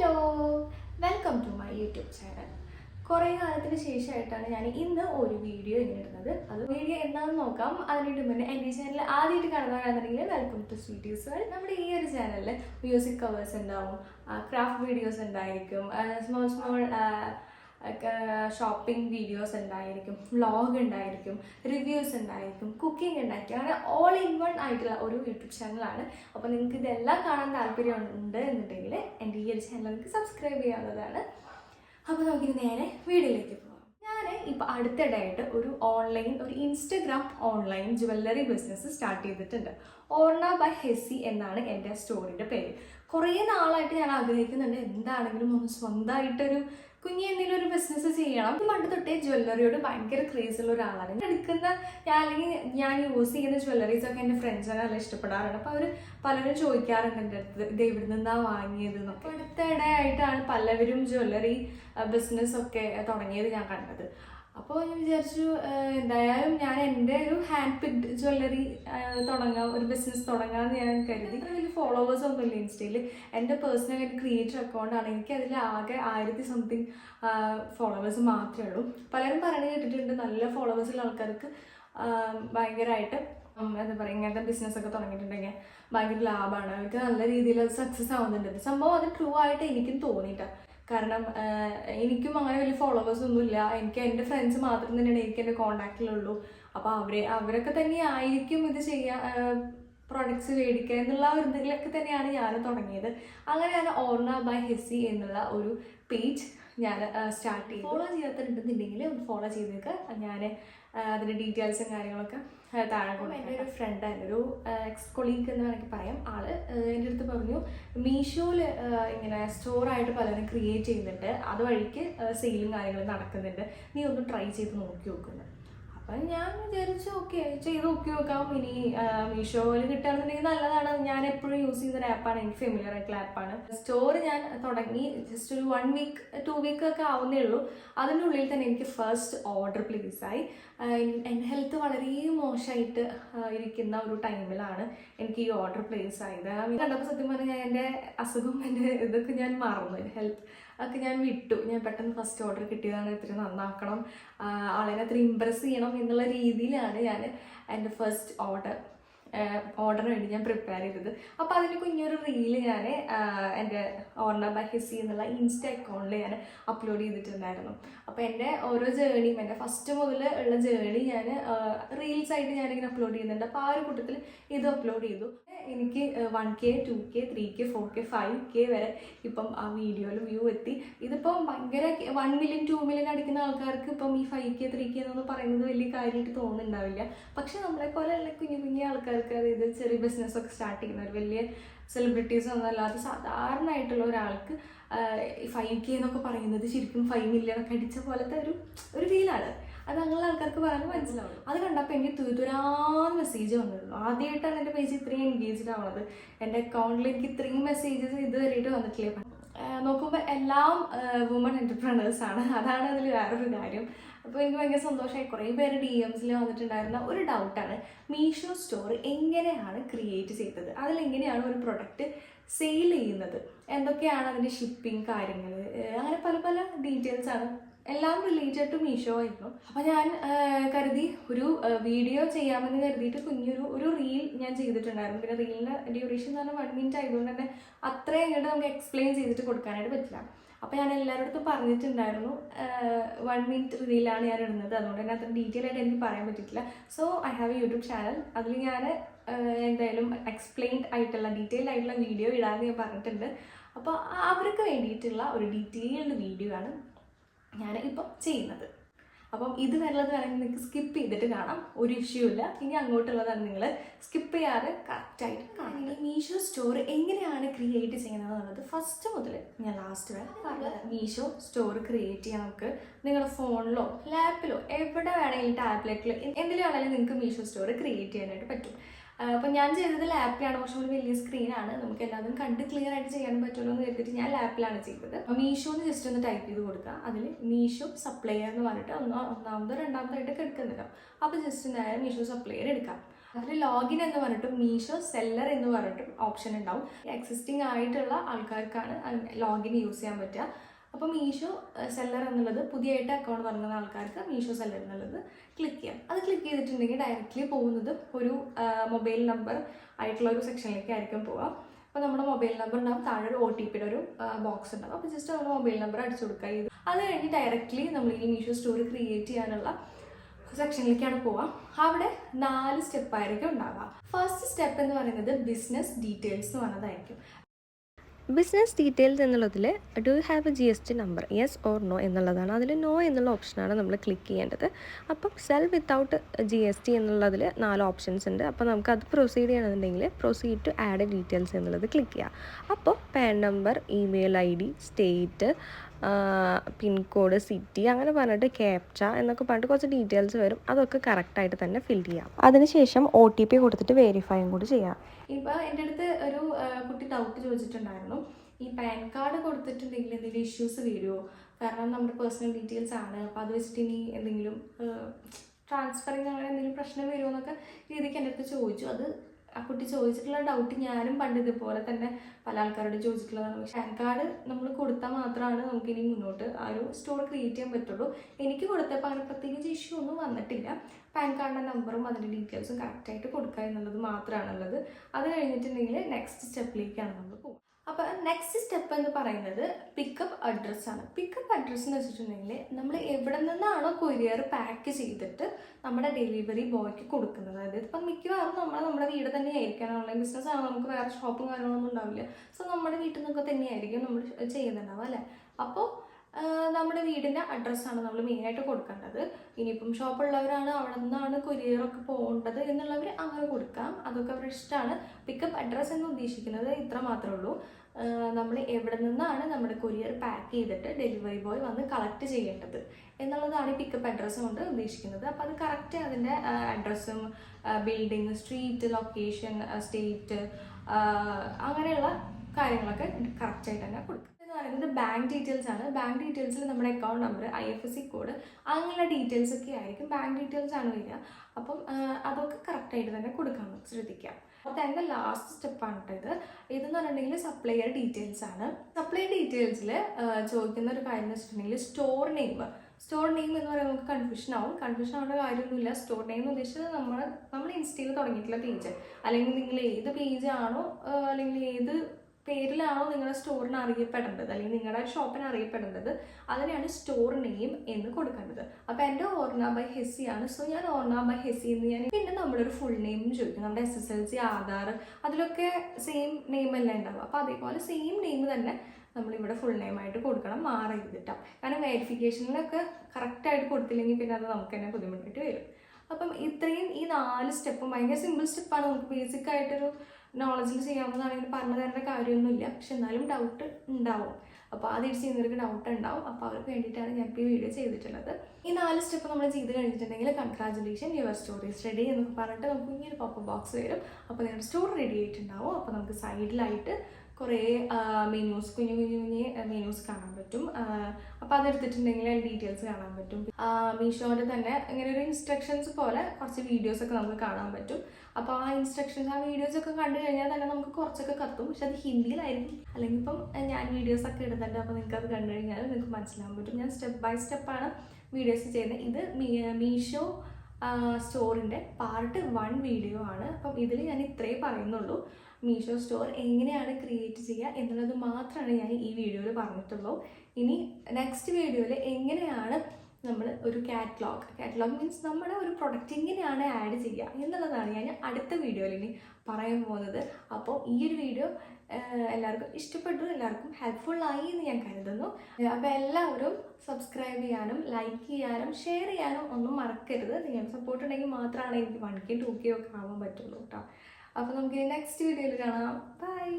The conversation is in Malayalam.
Hello welcome to my YouTube channel കുറേ കാലത്തിന് ശേഷമായിട്ടാണ് ഞാൻ ഇന്ന് ഒരു വീഡിയോ ഇങ്ങനെ ഇടുന്നത്. അത് വീഡിയോ എന്താണെന്ന് നോക്കാം. അതിനിട്ട് മുന്നേ എന്റെ ചാനൽ ആദ്യമായിട്ട് കാണുന്നവരാണെന്നുണ്ടെങ്കിൽ വെൽക്കം ടു സ്വീറ്റീസ് നമ്മുടെ ഈ ഒരു ചാനലിൽ മ്യൂസിക് കവേഴ്സ് ഉണ്ടാവും. ക്രാഫ്റ്റ് വീഡിയോസ് ഉണ്ടായിരിക്കും. സ്മോൾ സ്മോൾ ഷോപ്പിംഗ് വീഡിയോസ് ഉണ്ടായിരിക്കും വ്ളോഗ് ഉണ്ടായിരിക്കും റിവ്യൂസ് ഉണ്ടായിരിക്കും കുക്കിംഗ് ഉണ്ടായിരിക്കും. അങ്ങനെ ഓൾ ഇൻ വൺ ആയിട്ടുള്ള ഒരു യൂട്യൂബ് ചാനലാണ് അപ്പോൾ നിങ്ങൾക്ക് ഇതെല്ലാം കാണാൻ താല്പര്യമുണ്ട് എന്നുണ്ടെങ്കിൽ എന്റെ ഈ ഒരു ചാനൽ നിങ്ങൾക്ക് സബ്സ്ക്രൈബ് ചെയ്യാവുന്നതാണ്. അപ്പോൾ നമുക്ക് നേരെ വീഡിയോയിലേക്ക് പോകാം. ഞാൻ ഇപ്പോൾ അടുത്തിടെയായിട്ട് ഒരു ഓൺലൈൻ ഒരു Instagram online jewellery business start ചെയ്തിട്ടുണ്ട്. ഓർണ ബൈ ഹെസി എന്നാണ് എന്റെ സ്റ്റോറിന്റെ പേര്. കുറേ നാളായിട്ട് ഞാൻ ആഗ്രഹിക്കുന്നുണ്ട് എന്താണെങ്കിലും ഒന്ന് സ്വന്തമായിട്ടൊരു കുഞ്ഞി എന്തെങ്കിലും ഒരു ബിസിനസ് ചെയ്യണം പണ്ട് തൊട്ടേ ജ്വല്ലറിയോട് ഭയങ്കര ക്രേസ് ഉള്ള ഒരാളാണ്. ഞാൻ എടുക്കുന്ന ഞാൻ അല്ലെങ്കിൽ ഞാൻ യൂസ് ചെയ്യുന്ന ജ്വല്ലറീസ് ഒക്കെ എന്റെ ഫ്രണ്ട്സൊക്കെ നല്ല ഇഷ്ടപ്പെടാറുണ്ട്. അപ്പോൾ അവർ പലരും ചോദിക്കാറുണ്ട് എന്റെ അടുത്ത് ഇത് എവിടെ നിന്നാണ് വാങ്ങിയത്? അപ്പോൾ അടുത്തിടെ ആയിട്ടാണ് പലവരും ജ്വല്ലറി ബിസിനസ് ഒക്കെ തുടങ്ങിയത് ഞാൻ കണ്ടത്. അപ്പോൾ ഞാൻ വിചാരിച്ചു എന്തായാലും ഞാൻ എന്റെ ഒരു ഹാൻഡ് പിക്ഡ് ജ്വല്ലറി തുടങ്ങാം ഒരു ബിസിനസ് തുടങ്ങാമെന്ന് ഞാൻ കരുതി. അതിൽ ഫോളോവേഴ്സ് ഫോളോവേഴ്സ് ഒന്നുമില്ല ഇൻസ്റ്റയിൽ എന്റെ പേഴ്സണൽ ആയിട്ട് ക്രിയേറ്റർ അക്കൗണ്ടാണ് എനിക്ക് അതിൽ ആകെ ആയിരത്തി സംതിങ് ഫോളോവേഴ്സ് മാത്രമേ ഉള്ളൂ. പലരും പറഞ്ഞു കേട്ടിട്ടുണ്ട് നല്ല ഫോളോവേഴ്സ് ഉള്ള ആൾക്കാർക്ക് ഭയങ്കരമായിട്ട് എന്താ പറയുക ഇങ്ങനത്തെ ബിസിനസ് ഒക്കെ തുടങ്ങിയിട്ടുണ്ടെങ്കിൽ ഭയങ്കര ലാഭമാണ് അവർക്ക് നല്ല രീതിയിൽ സക്സസ് ആവുന്നുണ്ട്. സംഭവം അത് ട്രൂ ആയിട്ട് എനിക്കും തോന്നിയിട്ടാ. കാരണം എനിക്കും അങ്ങനെ വലിയ ഫോളോവേഴ്സ് ഒന്നുമില്ല. എനിക്ക് എന്റെ ഫ്രണ്ട്സ് മാത്രം തന്നെയാണ് എനിക്ക് എന്റെ കോണ്ടാക്റ്റിലുള്ളൂ അപ്പോൾ അവരെ അവരൊക്കെ തന്നെ ആയിരിക്കും ഇത് ചെയ്യാൻ പ്രൊഡക്ട്സ് മേടിക്കുക എന്നുള്ള ഒരു ഇതിലൊക്കെ തന്നെയാണ് ഞാൻ തുടങ്ങിയത്. അങ്ങനെ ഞാൻ ഓർണ ബൈ ഹെസി എന്നുള്ള ഒരു പേജ് ഞാൻ സ്റ്റാർട്ട് ചെയ്തു. ഫോളോ ചെയ്യാത്തിട്ടുണ്ടെന്നുണ്ടെങ്കിൽ ഒന്ന് ഫോളോ ചെയ്തേക്ക് ഞാൻ അതിന്റെ ഡീറ്റെയിൽസും കാര്യങ്ങളൊക്കെ താഴെ കൊടുക്കും എന്റെ ഒരു ഫ്രണ്ട് എന്റെ ഒരു എക്സ് കൊളീഗ് എന്ന് വേണമെങ്കിൽ പറയാം. ആൾ എന്റെ അടുത്ത് പറഞ്ഞു മീഷോയിൽ ഇങ്ങനെ സ്റ്റോറായിട്ട് പലരും ക്രിയേറ്റ് ചെയ്യുന്നുണ്ട്. അതുവഴിക്ക് സെയിലും കാര്യങ്ങളും നടക്കുന്നുണ്ട്. നീ ഒന്ന് ട്രൈ ചെയ്ത് നോക്കി നോക്കുന്നു അപ്പം ഞാൻ വിചാരിച്ചു ഓക്കെ ചെയ്ത് നോക്കി നോക്കാം. ഇനി മീഷോയിൽ കിട്ടുകയാണെന്നുണ്ടെങ്കിൽ നല്ലതാണ്. ഞാൻ എപ്പോഴും യൂസ് ചെയ്യുന്ന ഒരു ആപ്പാണ് എനിക്ക് ഫെമിലിയർ ആയിട്ടുള്ള ആപ്പാണ് സ്റ്റോർ ഞാൻ തുടങ്ങി ജസ്റ്റ് ഒരു വൺ വീക്ക് ടു വീക്ക് ഒക്കെ ആവുന്നേ ഉള്ളൂ. അതിന്റെ ഉള്ളിൽ തന്നെ എനിക്ക് ഫസ്റ്റ് ഓർഡർ പ്ലേസായി എന്റെ ഹെൽത്ത് വളരെ മോശമായിട്ട് ഇരിക്കുന്ന ഒരു ടൈമിലാണ് എനിക്ക് ഈ ഓർഡർ പ്ലേസ് ആയത്. കണ്ടപ്പോൾ സത്യം പറഞ്ഞാൽ ഞാൻ എന്റെ അസുഖം എന്റെ ഇതൊക്കെ ഞാൻ മറന്നു. ഹെൽത്ത് ഒക്കെ ഞാൻ വിട്ടു. ഞാൻ പെട്ടെന്ന് ഫസ്റ്റ് ഓർഡർ കിട്ടിയതാണ് ഇത്ര നന്നാക്കണം. ആളിനെ ആളെ അത്ര ഇമ്പ്രസ് ചെയ്യണം എന്നുള്ള രീതിയിലാണ് ഞാൻ എന്റെ ഫസ്റ്റ് ഓർഡർ ഓർഡറിന് വേണ്ടി ഞാൻ പ്രിപ്പയർ ചെയ്തത്. അപ്പോൾ അതിന് കുഞ്ഞൊരു റീൽ ഞാൻ എന്റെ ഓർണർ ബൈ ഹിസി എന്നുള്ള ഇൻസ്റ്റ അക്കൗണ്ടിൽ ഞാൻ അപ്ലോഡ് ചെയ്തിട്ടുണ്ടായിരുന്നു. അപ്പോൾ എന്റെ ഓരോ ജേണിയും എന്റെ ഫസ്റ്റ് മുതൽ ഉള്ള ജേണി ഞാൻ റീൽസ് ആയിട്ട് ഞാനിങ്ങനെ അപ്ലോഡ് ചെയ്യുന്നുണ്ട്. അപ്പോൾ ആ ഒരു കൂട്ടത്തിൽ ഇത് അപ്ലോഡ് ചെയ്തു. എനിക്ക് one K two K three K four K five K വരെ ഇപ്പം ആ വീഡിയോയിൽ വ്യൂ എത്തി. ഇതിപ്പം ഭയങ്കര വൺ മില്യൺ ടു മില്യൺ അടിക്കുന്ന ആൾക്കാർക്ക് ഇപ്പം ഈ ഫൈവ് കെ ത്രീ കെ എന്നൊന്നും പറയുന്നത് വലിയ കാര്യമായിട്ട് തോന്നുന്നുണ്ടാവില്ല. പക്ഷെ നമ്മളെ പോലെ കുഞ്ഞു കുഞ്ഞു ആൾക്കാർക്ക് അതായത് ചെറിയ ബിസിനസ് ഒക്കെ സ്റ്റാർട്ട് ചെയ്യുന്നവർ വലിയ സെലിബ്രിറ്റീസ് ഒന്നും അല്ലാതെ സാധാരണയായിട്ടുള്ള ഒരാൾക്ക് ഫൈവ് കെ എന്നൊക്കെ പറയുന്നത് ശരിക്കും ഫൈവ് മില്യൺ ഒക്കെ അടിച്ച പോലത്തെ ഒരു ഒരു ഫീലാണ് അത് അങ്ങനെയുള്ള ആൾക്കാർക്ക് പറയാൻ മനസ്സിലാവും. അത് കണ്ടപ്പോൾ എനിക്ക് തുരുതുരാന്ന് മെസ്സേജ് വന്നിരുന്നു. ആദ്യമായിട്ടാണ് എന്റെ പേജ് ഇത്രയും എൻഗേജ്ഡ് ആവുന്നത് എന്റെ അക്കൗണ്ടിൽ എനിക്ക് ഇത്രയും മെസ്സേജസ് ഇതുവരെയായിട്ട് വന്നിട്ടില്ല? നോക്കുമ്പോൾ എല്ലാം വുമൺ എന്റർപ്രണേഴ്സ് ആണ്. അതാണ് അതിൽ വേറൊരു കാര്യം. അപ്പോൾ എനിക്ക് ഭയങ്കര സന്തോഷമായി കുറേ പേര് ഡി എംസിൽ വന്നിട്ടുണ്ടായിരുന്ന ഒരു ഡൗട്ടാണ് മീഷോ സ്റ്റോർ എങ്ങനെയാണ് ക്രിയേറ്റ് ചെയ്തത്? അതിലെങ്ങനെയാണ് ഒരു പ്രൊഡക്റ്റ് സെയിൽ ചെയ്യുന്നത്? എന്തൊക്കെയാണ് അതിന്റെ ഷിപ്പിംഗ് കാര്യങ്ങൾ അങ്ങനെ പല പല ഡീറ്റെയിൽസാണ് എല്ലാം റിലേറ്റഡ് ടു മീഷോ ആയിരുന്നു. അപ്പോൾ ഞാൻ കരുതി ഒരു വീഡിയോ ചെയ്യാമെന്ന് കരുതിയിട്ട് കുഞ്ഞൊരു ഒരു റീൽ ഞാൻ ചെയ്തിട്ടുണ്ടായിരുന്നു. പിന്നെ റീലിന്റെ ഡ്യൂറേഷൻ എന്ന് പറഞ്ഞാൽ വൺ മിനിറ്റ് ആയതുകൊണ്ട് തന്നെ അത്രയും അങ്ങോട്ട് നമുക്ക് എക്സ്പ്ലെയിൻ ചെയ്തിട്ട് കൊടുക്കാനായിട്ട് പറ്റില്ല. അപ്പോൾ ഞാൻ എല്ലാവരുടെ അടുത്തും പറഞ്ഞിട്ടുണ്ടായിരുന്നു വൺ മിനിറ്റ് റീലാണ് ഞാൻ ഇടുന്നത്. അതുകൊണ്ട് തന്നെ അത്ര ഡീറ്റെയിൽ ആയിട്ട് എനിക്ക് പറയാൻ പറ്റിയിട്ടില്ല. So I have a YouTube channel അതിൽ ഞാൻ എന്തായാലും എക്സ്പ്ലെയിൻഡ് ആയിട്ടുള്ള ഡീറ്റെയിൽ ആയിട്ടുള്ള വീഡിയോ ഇടാമെന്ന് ഞാൻ പറഞ്ഞിട്ടുണ്ട്. അപ്പോൾ അവർക്ക് വേണ്ടിയിട്ടുള്ള ഒരു ഡീറ്റെയിൽഡ് വീഡിയോ ആണ് ഞാൻ ഇപ്പോൾ ചെയ്യുന്നത്. അപ്പം ഇത് വരുന്നത് വേണമെങ്കിൽ നിങ്ങൾക്ക് സ്കിപ്പ് ചെയ്തിട്ട് കാണാം. ഒരു ഇഷ്യൂ ഇല്ല. ഇനി അങ്ങോട്ടുള്ളതാണ് നിങ്ങൾ സ്കിപ്പ് ചെയ്യാതെ കറക്റ്റായിട്ട് കാണാം ഈ മീഷോ സ്റ്റോർ എങ്ങനെയാണ് ക്രിയേറ്റ് ചെയ്യുന്നത് എന്നുള്ളത് ഫസ്റ്റ് മുതൽ ഞാൻ ലാസ്റ്റ് വരെ പറഞ്ഞത് മീഷോ സ്റ്റോർ ക്രിയേറ്റ് ചെയ്യാൻ നമുക്ക് നിങ്ങളുടെ ഫോണിലോ ലാപ്പിലോ എവിടെ വേണമെങ്കിലും ടാബ്ലറ്റിലോ എന്തിലാണെങ്കിലും നിങ്ങൾക്ക് മീഷോ സ്റ്റോർ ക്രിയേറ്റ് ചെയ്യാനായിട്ട് പറ്റും. അപ്പം ഞാൻ ചെയ്തത് ലാപ്പിലാണ് പക്ഷെ ഒരു വലിയ സ്ക്രീനാണ് നമുക്ക് എല്ലാതും കണ്ട് ക്ലിയർ ആയിട്ട് ചെയ്യാൻ പറ്റുമല്ലോ എന്ന് കരുതിയിട്ട് ഞാൻ ലാപ്പിലാണ് ചെയ്തത്. മീഷോ എന്ന് ജസ്റ്റ് ഒന്ന് ടൈപ്പ് ചെയ്ത് കൊടുക്കുക അതിൽ മീഷോ സപ്ലൈയർ എന്ന് പറഞ്ഞിട്ട് ഒന്ന് ഒന്നാമതോ രണ്ടാമതായിട്ട് എടുക്കുന്നുണ്ടോ അപ്പോൾ ജസ്റ്റ് നേരെ മീഷോ സപ്ലൈയർ എടുക്കാം. അതിൽ ലോഗിൻ എന്ന് പറഞ്ഞിട്ടും മീഷോ സെല്ലർ എന്ന് പറഞ്ഞിട്ടും ഓപ്ഷൻ ഉണ്ടാവും. എക്സിസ്റ്റിംഗ് ആയിട്ടുള്ള ആൾക്കാർക്കാണ് ലോഗിൻ യൂസ് ചെയ്യാൻ പറ്റുക. അപ്പോൾ മീഷോ സെല്ലർ എന്നുള്ളത് പുതിയതായിട്ട് അക്കൗണ്ട് തുടങ്ങുന്ന ആൾക്കാർക്ക് മീഷോ സെല്ലർ എന്നുള്ളത് ക്ലിക്ക് ചെയ്യാം. അത് ക്ലിക്ക് ചെയ്തിട്ടുണ്ടെങ്കിൽ ഡയറക്റ്റ്ലി പോകുന്നത് ഒരു മൊബൈൽ നമ്പർ ആയിട്ടുള്ള ഒരു സെക്ഷനിലേക്ക് ആയിരിക്കും പോവാം അപ്പോൾ നമ്മുടെ മൊബൈൽ നമ്പർ ഉണ്ടാവും. താഴെ ഒരു ഒ ടി പിയുടെ ഒരു ബോക്സ് ഉണ്ടാവും. അപ്പോൾ ജസ്റ്റ് നമ്മുടെ മൊബൈൽ നമ്പർ അടിച്ചു കൊടുക്കുക. ചെയ്തു അത് കഴിഞ്ഞ് ഡയറക്റ്റ്ലി നമ്മൾ ഈ മീഷോ സ്റ്റോർ ക്രിയേറ്റ് ചെയ്യാനുള്ള സെക്ഷനിലേക്കാണ് പോവാം അവിടെ നാല് സ്റ്റെപ്പായിരിക്കും ഉണ്ടാവുക. ഫസ്റ്റ് സ്റ്റെപ്പ് എന്ന് പറയുന്നത് ബിസിനസ് ഡീറ്റെയിൽസ് എന്ന് പറഞ്ഞതായിരിക്കും. ബിസിനസ് ഡീറ്റെയിൽസ് എന്നുള്ളതിൽ do you have a G S T number yes or no എന്നുള്ളതാണ്. അതിൽ നോ എന്നുള്ള ഓപ്ഷനാണ് നമ്മൾ ക്ലിക്ക് ചെയ്യേണ്ടത്. അപ്പം sell without G S T എന്നുള്ളതിൽ നാല് ഓപ്ഷൻസ് ഉണ്ട്. അപ്പോൾ നമുക്ക് അത് പ്രൊസീഡ് ചെയ്യണമെന്നുണ്ടെങ്കിൽ പ്രൊസീഡ് ടു ആഡ് ഡീറ്റെയിൽസ് എന്നുള്ളത് ക്ലിക്ക് ചെയ്യുക അപ്പോൾ PAN number email I D state pincode city അങ്ങനെ പറഞ്ഞിട്ട് ക്യാപ്ച എന്നൊക്കെ പറഞ്ഞിട്ട് കുറച്ച് ഡീറ്റെയിൽസ് വരും. അതൊക്കെ കറക്റ്റായിട്ട് തന്നെ ഫിൽ ചെയ്യാം. അതിനുശേഷം ഒ ടി പി കൊടുത്തിട്ട് വെരിഫൈയും കൂടി ചെയ്യാം. ഇപ്പോൾ എന്റെ അടുത്ത് ഒരു കുട്ടി ഡൗട്ട് ചോദിച്ചിട്ടുണ്ടായിരുന്നു. ഈ പാൻ കാർഡ് കൊടുത്തിട്ടുണ്ടെങ്കിൽ എന്തെങ്കിലും ഇഷ്യൂസ് വരുമോ കാരണം നമ്മുടെ പേഴ്സണൽ ഡീറ്റെയിൽസ് ആണ്. അപ്പോൾ അത് വെച്ചിട്ട് ഇനി എന്തെങ്കിലും ട്രാൻസ്ഫറിങ് അങ്ങനെ എന്തെങ്കിലും പ്രശ്നം വരുമോ എന്നൊക്കെ രീതിക്ക് എന്റെ അടുത്ത് ചോദിച്ചു. അത് ആ കുട്ടി ചോദിച്ചിട്ടുള്ള ഡൗട്ട് ഞാനും പണ്ട് ഇതുപോലെ തന്നെ പല ആൾക്കാരോട് ചോദിച്ചിട്ടുള്ളതാണ്. പാൻ കാർഡ് നമ്മൾ കൊടുത്താൽ മാത്രമാണ് നമുക്ക് ഇനി മുന്നോട്ട് ആ ഒരു സ്റ്റോർ ക്രിയേറ്റ് ചെയ്യാൻ പറ്റുള്ളൂ. എനിക്ക് കൊടുത്തപ്പോൾ അങ്ങനെ പ്രത്യേകിച്ച് ഇഷ്യൂ ഒന്നും വന്നിട്ടില്ല. പാൻ കാർഡിന്റെ നമ്പറും അതിന്റെ ഡീറ്റെയിൽസും കറക്റ്റായിട്ട് കൊടുക്കുക എന്നുള്ളത് മാത്രമാണുള്ളത്. അത് കഴിഞ്ഞിട്ടുണ്ടെങ്കിൽ നെക്സ്റ്റ് സ്റ്റെപ്പിലേക്കാണ് നമ്മൾ പോകുക അപ്പോൾ നെക്സ്റ്റ് സ്റ്റെപ്പ് എന്ന് പറയുന്നത് പിക്കപ്പ് അഡ്രസ്സാണ് പിക്കപ്പ് അഡ്രസ്സ് എന്ന് വെച്ചിട്ടുണ്ടെങ്കിൽ നമ്മൾ എവിടെ നിന്നാണോ കൊരിയർ പാക്ക് ചെയ്തിട്ട് നമ്മുടെ ഡെലിവറി ബോയ്ക്ക് കൊടുക്കുന്നത്. അതായത് ഇപ്പം മിക്കവാറും നമ്മൾ നമ്മുടെ വീട് തന്നെ ആയിരിക്കണം ഓൺലൈൻ ബിസിനസ് ആണ് നമുക്ക് വേറെ ഷോപ്പും കാര്യങ്ങളൊന്നും ഉണ്ടാവില്ല. സോ നമ്മുടെ വീട്ടിൽ നിന്നൊക്കെ തന്നെയായിരിക്കും നമ്മൾ ചെയ്യുന്നുണ്ടാവുക അല്ലേ? അപ്പോൾ നമ്മുടെ വീടിന്റെ അഡ്രസ്സാണ് നമ്മൾ മെയിനായിട്ട് കൊടുക്കേണ്ടത്. ഇനിയിപ്പം ഷോപ്പുള്ളവരാണ് അവിടെ നിന്നാണ് കൊരിയറൊക്കെ പോകേണ്ടത് എന്നുള്ളവർ അങ്ങനെ കൊടുക്കാം. അതൊക്കെ അവരുടെ ഇഷ്ടമാണ് പിക്കപ്പ് അഡ്രസ്സ് എന്ന് ഉദ്ദേശിക്കുന്നത് ഇത്ര മാത്രമേ ഉള്ളൂ. നമ്മൾ എവിടെ നിന്നാണ് നമ്മുടെ കൊറിയർ പാക്ക് ചെയ്തിട്ട് ഡെലിവറി ബോയ് വന്ന് കളക്ട് ചെയ്യേണ്ടത് എന്നുള്ളതാണ് ഈ പിക്കപ്പ് അഡ്രസ്സ് കൊണ്ട് ഉദ്ദേശിക്കുന്നത്. അപ്പോൾ അത് കറക്റ്റ് അതിന്റെ അഡ്രസ്സും ബിൽഡിങ് സ്ട്രീറ്റ് ലൊക്കേഷൻ സ്റ്റേറ്റ് അങ്ങനെയുള്ള കാര്യങ്ങളൊക്കെ കറക്റ്റായിട്ട് തന്നെ കൊടുക്കുക എന്ന് ബാങ്ക് ഡീറ്റെയിൽസ് ആണ്. ബാങ്ക് ഡീറ്റെയിൽസിൽ നമ്മുടെ account number I F S C code അങ്ങനെയുള്ള ഡീറ്റെയിൽസ് ഒക്കെ ആയിരിക്കും ബാങ്ക് ഡീറ്റെയിൽസ് ആണ് വരിക. അപ്പം അതൊക്കെ കറക്റ്റായിട്ട് തന്നെ കൊടുക്കാൻ ശ്രദ്ധിക്കാം. അപ്പോൾ തന്നെ ലാസ്റ്റ് സ്റ്റെപ്പാണ് കേട്ടോ ഇത്. ഇതെന്ന് പറഞ്ഞിട്ടുണ്ടെങ്കിൽ സപ്ലൈയർ ഡീറ്റെയിൽസ് ആണ്. സപ്ലൈ ഡീറ്റെയിൽസിൽ ചോദിക്കുന്ന ഒരു കാര്യം എന്ന് വെച്ചിട്ടുണ്ടെങ്കിൽ സ്റ്റോർ നെയിം സ്റ്റോർ നെയിം എന്ന് പറയുമ്പോൾ നമുക്ക് കൺഫ്യൂഷൻ ആവും. കൺഫ്യൂഷൻ ആവേണ്ട കാര്യമൊന്നുമില്ല. സ്റ്റോർ നെയിം എന്ന് ഉദ്ദേശിച്ചത് നമ്മൾ നമ്മൾ ഇൻസ്റ്റയിൽ തുടങ്ങിയിട്ടുള്ള പേജ് അല്ലെങ്കിൽ നിങ്ങൾ ഏത് പേജ് ആണോ അല്ലെങ്കിൽ ഏത് പേരിലാണോ നിങ്ങളുടെ സ്റ്റോറിന് അറിയപ്പെടേണ്ടത്? അല്ലെങ്കിൽ നിങ്ങളുടെ ഷോപ്പിന് അറിയപ്പെടേണ്ടത്? അതിനെയാണ് സ്റ്റോർ നെയിം എന്ന് കൊടുക്കേണ്ടത്. അപ്പോൾ എന്റെ ഓർണ ബൈ ഹെസി ആണ്. സോ ഞാൻ ഓർണ ബൈ ഹെസി എന്ന് ഞാൻ പിന്നെ നമ്മുടെ ഒരു ഫുൾ നെയിം ചോദിക്കും. നമ്മുടെ S S L C Aadhaar അതിലൊക്കെ സെയിം നെയിം അല്ല ഉണ്ടാവുക? അപ്പോൾ അതേപോലെ സെയിം നെയിം തന്നെ നമ്മളിവിടെ ഫുൾ നെയിം ആയിട്ട് കൊടുക്കണം മാറി മാറരുതിട്ടോ കാരണം വെരിഫിക്കേഷനിലൊക്കെ കറക്റ്റായിട്ട് കൊടുത്തില്ലെങ്കിൽ പിന്നെ അത് നമുക്ക് തന്നെ ബുദ്ധിമുട്ടായിട്ട് വരും. അപ്പം ഇത്രയും ഈ നാല് സ്റ്റെപ്പും ഭയങ്കര സിമ്പിൾ സ്റ്റെപ്പാണ് നമുക്ക് ബേസിക് ആയിട്ടൊരു നോളജിൽ ചെയ്യാവുന്നതാണെങ്കിൽ പറഞ്ഞു തരേണ്ട കാര്യമൊന്നുമില്ല. പക്ഷെ എന്നാലും ഡൗട്ട് ഉണ്ടാവും. അപ്പോൾ ഇടിച്ച് ചെയ്യുന്നവർക്ക് ഡൗട്ട് ഉണ്ടാവും. അപ്പോൾ അവർക്ക് വേണ്ടിയിട്ടാണ് ഞാൻ ഈ വീഡിയോ ചെയ്തിട്ടുള്ളത്. ഈ നാല് സ്റ്റെപ്പ് നമ്മൾ ചെയ്ത് കഴിഞ്ഞിട്ടുണ്ടെങ്കിൽ കൺഗ്രാജുലേഷൻ യുവർ സ്റ്റോറീസ് റെഡി എന്നൊക്കെ പറഞ്ഞിട്ട് നമുക്ക് ഇങ്ങനെ പോപ്പ് ബോക്സ് വരും. അപ്പോൾ നിങ്ങളുടെ സ്റ്റോറി റെഡി ആയിട്ടുണ്ടാവും. അപ്പോൾ നമുക്ക് സൈഡിലായിട്ട് കുറേ മെനൂസ് കുഞ്ഞു കുഞ്ഞു കുഞ്ഞ് മെനൂസ് കാണാൻ പറ്റും. അപ്പോൾ അതെടുത്തിട്ടുണ്ടെങ്കിൽ അതിന്റെ ഡീറ്റെയിൽസ് കാണാൻ പറ്റും. മീഷോന്റെ തന്നെ ഇങ്ങനെ ഒരു ഇൻസ്ട്രക്ഷൻസ് പോലെ കുറച്ച് വീഡിയോസ് ഒക്കെ നമുക്ക് കാണാൻ പറ്റും. അപ്പോൾ ആ ഇൻസ്ട്രക്ഷൻസ് ആ വീഡിയോസൊക്കെ കണ്ടു കഴിഞ്ഞാൽ തന്നെ നമുക്ക് കുറച്ചൊക്കെ കത്തും. പക്ഷെ അത് ഹിന്ദിയിലായിരിക്കും. അല്ലെങ്കിൽ ഇപ്പം ഞാൻ വീഡിയോസൊക്കെ ഇടുന്നുണ്ട് അപ്പോൾ നിങ്ങൾക്ക് അത് കണ്ടു കഴിഞ്ഞാൽ നിങ്ങൾക്ക് മനസ്സിലാകാൻ പറ്റും. ഞാൻ സ്റ്റെപ്പ് ബൈ സ്റ്റെപ്പാണ് വീഡിയോസ് ചെയ്യുന്നത്. ഇത് മീ- മീഷോ സ്റ്റോറിന്റെ പാർട്ട് വൺ വീഡിയോ ആണ്. അപ്പം ഇതിൽ ഞാൻ ഇത്രേ പറയുന്നുള്ളൂ. മീഷോ സ്റ്റോർ എങ്ങനെയാണ് ക്രിയേറ്റ് ചെയ്യുക എന്നുള്ളത് മാത്രമാണ് ഞാൻ ഈ വീഡിയോയിൽ പറഞ്ഞിട്ടുള്ളൂ. ഇനി നെക്സ്റ്റ് വീഡിയോയിൽ എങ്ങനെയാണ് നമ്മൾ ഒരു കാറ്റലോഗ് കാറ്റലോഗ് മീൻസ് നമ്മുടെ ഒരു പ്രൊഡക്റ്റ് എങ്ങനെയാണ് ആഡ് ചെയ്യുക എന്നുള്ളതാണ് ഞാൻ അടുത്ത വീഡിയോയിൽ ഇനി പറയാൻ പോകുന്നത്. അപ്പോൾ ഈ ഒരു വീഡിയോ എല്ലാവർക്കും ഇഷ്ടപ്പെട്ടു എല്ലാവർക്കും ഹെൽപ്ഫുൾ ആയി എന്ന് ഞാൻ കരുതുന്നു. അപ്പോൾ എല്ലാവരും സബ്സ്ക്രൈബ് ചെയ്യാനും ലൈക്ക് ചെയ്യാനും ഷെയർ ചെയ്യാനും ഒന്നും മറക്കരുത്. നിങ്ങളുടെ സപ്പോർട്ട് ഉണ്ടെങ്കിൽ മാത്രമാണ് എനിക്ക് വൺ കെ ടു കെ ഒക്കെ ആവാൻ പറ്റുള്ളൂ കേട്ടോ അപ്പോൾ നമുക്ക് നെക്സ്റ്റ് വീഡിയോയിൽ കാണാം. ബൈ